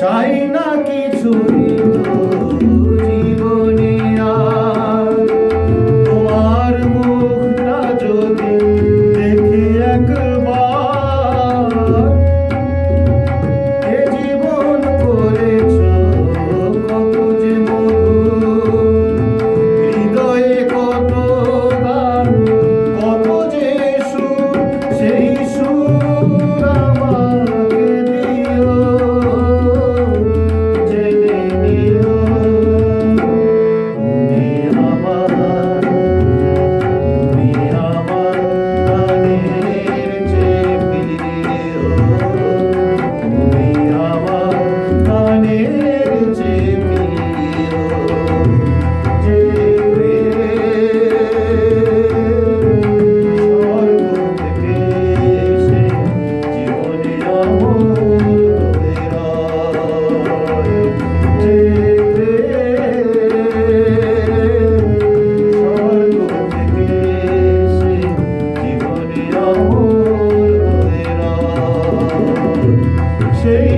চাই না কিছুই। তো day.